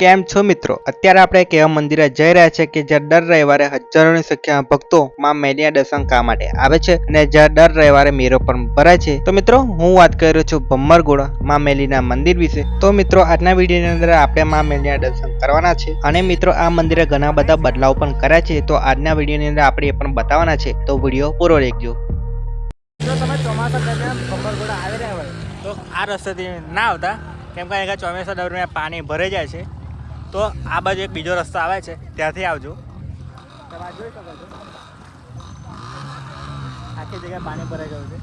કેમ છો મિત્રો? અત્યારે આપણે એક એવા મંદિરે જઈ રહ્યા છે કે જ્યાં દર રવિવારે હજારોની સંખ્યામાં ભક્તો માં મેલિયા દર્શન કરવા માટે આવે છે અને જ્યાં દર રવિવારે મેળો પણ ભરાય છે. તો મિત્રો, હું વાત કરી રહ્યો છું ભમ્મરગોળમાં મેલીના મંદિર વિશે. તો મિત્રો, આજના વિડીયોની અંદર આપણે માં મેલિયા દર્શન કરવાના છે અને મિત્રો, આ મંદિરે ઘણા બધા બદલાવ પણ કર્યા છે. તો આજના વિડીયોની અંદર આપણે એ પણ બતાવવાના છે. તો વીડિયો પૂરો દેખજો. જો તમે ચોમાસા દરમિયાન તો આ રસ્તેથી ના આવતા. કેમ કે અહીંયા ચોમાસા દરમિયાન પાણી ભરાઈ જાય છે. તો આ બાજુ એક બીજો રસ્તો આવે છે ત્યાંથી આવજો. તમે જોઈ શકો છો. આખી જગ્યાએ પાણી ભરાઈ ગયું છે.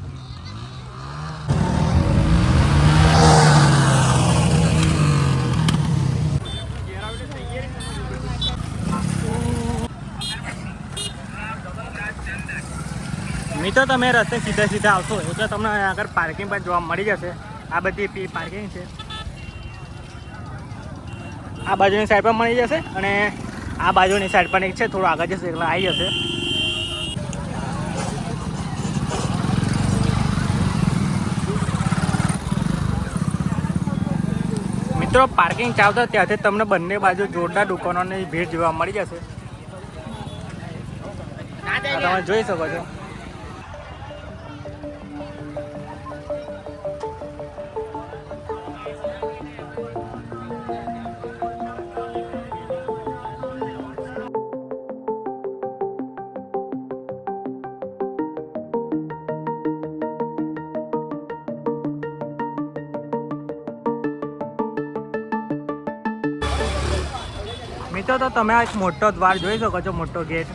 મિત્રો તમે રસ્તે સીધા સીધા આવશો. એટલે તમને આગળ પાર્કિંગ પણ જોવા મળી જશે. આ બધી પાર્કિંગ છે. આ બાજુની સાઈડ પણ મળી જશે અને આ બાજુની સાઈડ પણ એક છે, થોડું આગળ જશે એટલે આવી જશે. મિત્રો પાર્કિંગ ચાવતા ત્યાંથી તમને બંને બાજુ જોરદાર દુકાનોની ભીડ જોવા મળી જશે. તમે જોઈ શકો છો. મિત્રો તો તમે આ એક મોટો દ્વાર જોઈ શકો છો મોટો ગેટ.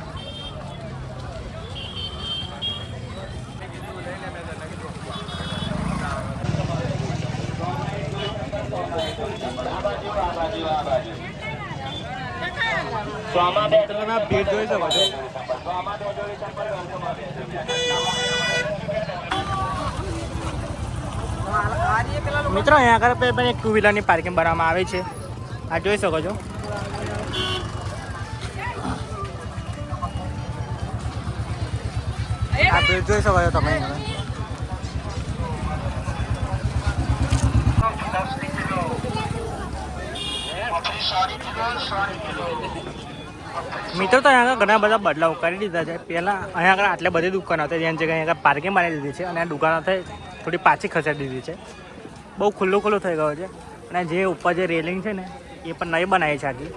તમે આ ભીડ જોઈ શકો છો. મિત્રો અહીંયા આગળ પણ એક ટુ વ્હીલરની પાર્કિંગ બનાવવામાં આવે છે. આ જોઈ શકો છો. આ ભીડ જોઈ શકો છો તમે. મિત્રો, તો અહીંયા ઘણા બધા બદલાવ કરી દીધા છે. પહેલાં અહીંયા આગળ આટલી બધી દુકાનો હતી, જેની જગ્યાએ અહીંયા પાર્કિંગ બનાવી દીધી છે અને આ દુકાનો થઈ થોડી પાછી ખસેડી દીધી છે. બહુ ખુલ્લું ખુલ્લું થઈ ગયું છે. અને જે ઉપર જે રેલિંગ છે ને, એ પણ નહીં બનાવી છે આટલી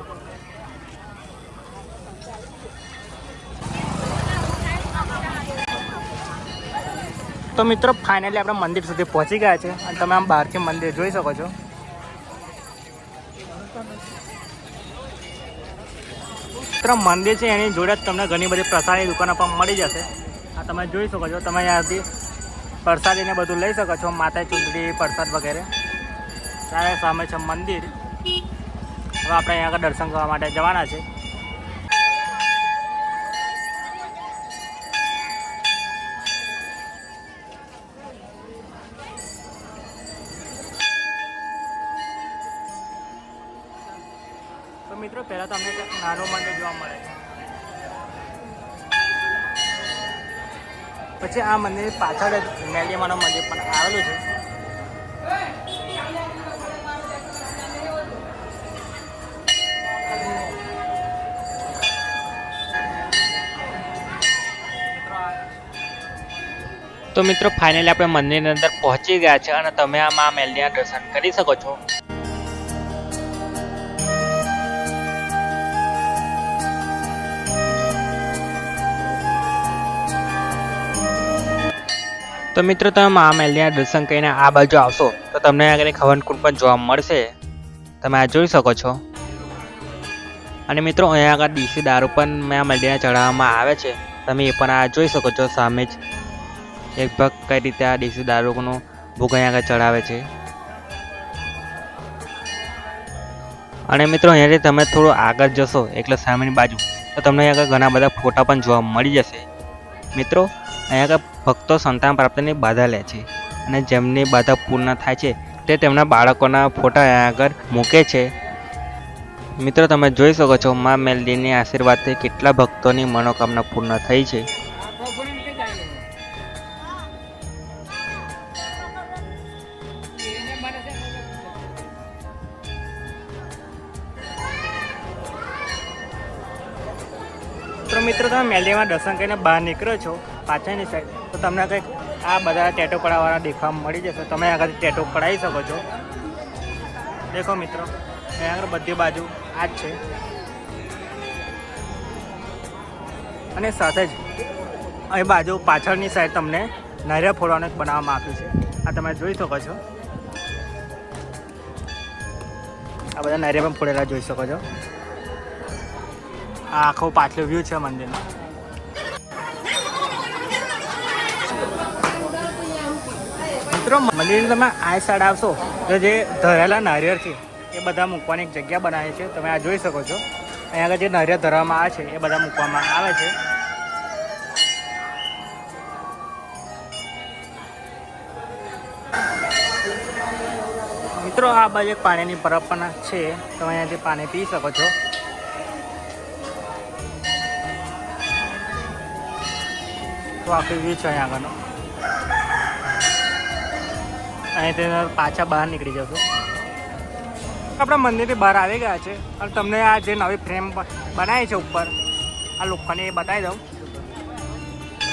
તો મિત્રો ફાઇનલી આપણે મંદિર સુધી પહોંચી ગયા છે. અને તમે આમ બહારથી મંદિર જોઈ શકો છો. મિત્ર, મંદિર છે, એની જોડે જ તમને ઘણી બધી પ્રસાદી દુકાનો પણ મળી જશે. આ તમે જોઈ શકો છો, તમે અહીંયાથી પ્રસાદીને બધું લઈ શકો છો માતા ચૂંટણી, પ્રસાદ વગેરે. ત્યારે સામે છે મંદિર. હવે આપણે અહીંયા આગળ દર્શન કરવા માટે જવાના છે. મિત્રો, પહેલાં તમને નાનો મંદિર જોવા મળે છે. પછી આ મંદિર પાછળ જ મેલિયામાનું મંદિર પણ આવેલું છે. તો મિત્રો ફાઇનલી આપણે મંદિરની અંદર પહોંચી ગયા છે અને તમે આ મા મેલિયા દર્શન કરી શકો છો. તો મિત્રો, તમે આ મહેલના દર્શન કરીને આ બાજુ આવશો. તો તમને આગળ એક હવનકુંડ પણ જોવા મળશે. તમે આ જોઈ શકો છો. અને મિત્રો, અહીંયા આગળ દેશી દારૂ પણ મેં મેલિયા ચઢાવવામાં આવે છે. તમે એ પણ આ જોઈ શકો છો સામે જ. એક ભક્ત કઈ રીતે આ દેશી દારૂનો ભૂગ અહીંયા આગળ ચઢાવે છે. અને મિત્રો અહીંયાથી તમે થોડું આગળ જશો એટલે સામેની બાજુ. તો તમને અહીંયા આગળ ઘણા બધા ફોટા પણ જોવા મળી જશે. મિત્રો અહીંયા ભક્તો સંતાન પ્રાપ્તિની બાધા લે છે અને જેમની બાધા પૂર્ણ થાય છે તે તેમના બાળકોના ફોટા અહીંયા આગળ મૂકે છે. મિત્રો, તમે જોઈ શકો છો, મા મેલડીની આશીર્વાદથી કેટલા ભક્તોની મનોકામના પૂર્ણ થઈ છે. મિત્રો, તમે મેલડીમાં દર્શન કરીને બહાર નીકળો છો. પાછળની સાઈડ તો તમને કંઈક આ બધા ટેટો પડાવવાના દેખવા મળી જશે. તમે આગળ ટેટો પડાવી શકો છો. દેખો મિત્રો, અહીંયા આગળ બધી બાજુ આ જ છે. અને સાથે જ અહીં બાજુ પાછળની સાઈડ તમને નરિયા ફોડવાનું બનાવવામાં આપ્યું છે. આ તમે જોઈ શકો છો. આ બધા નરિયા પણ ફોડેલા જોઈ શકો છો. આ આખો પાછલો વ્યૂ છે મંદિરનો. મિત્રો, મંદિરની તમે આ સાઈડ આવશો, તો જે ધરેલા નારિયેળ છે, એ બધા મૂકવાની એક જગ્યા બનાવી છે. તમે આ જોઈ શકો છો. અહીંયા આગળ જે નારિયેળ ધરવામાં આવે છે, એ બધા મૂકવામાં આવે છે. મિત્રો, આ બાજુ એક પાણીની પરબ પણ છે. તમે અહીંયાથી પાણી પી શકો છો. તો આખી વ્યૂ છે અહીંયા આગળનો. અહીંથી પાછા બહાર નીકળી જશો. આપણા મંદિરથી બહાર આવી ગયા છે. અને તમને આ જે નવી ફ્રેમ બનાવી છે ઉપર, આ લોખંડની એ બતાવી દઉં.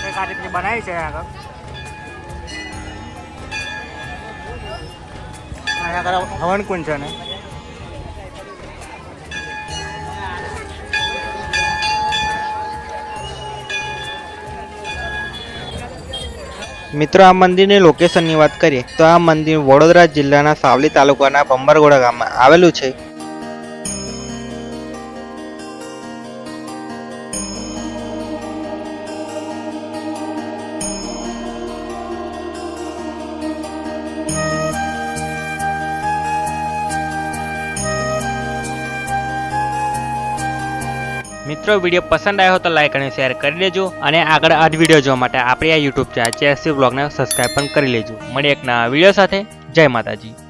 એક આ રીતની બનાવી છે આગળ. અહીંયા આગળ હવન કુંડ છે ને. મિત્રો, આ મંદિરની લોકેશનની વાત કરીએ, તો આ મંદિર વડોદરા જિલ્લાના સાવલી તાલુકાના બંબરગોડા ગામમાં આવેલું છે. મિત્રો વીડિયો પસંદ આવ્યો તો લાઈક અને શેર કરી દેજો અને આગળ આ જ વીડિયો જોવા માટે આપણી આ યુટ્યુબ ચેનલ ચેસી બ્લોગને સબસ્ક્રાઈબ પણ કરી લેજો. મળી એક નવા વીડિયો સાથે. જય માતાજી.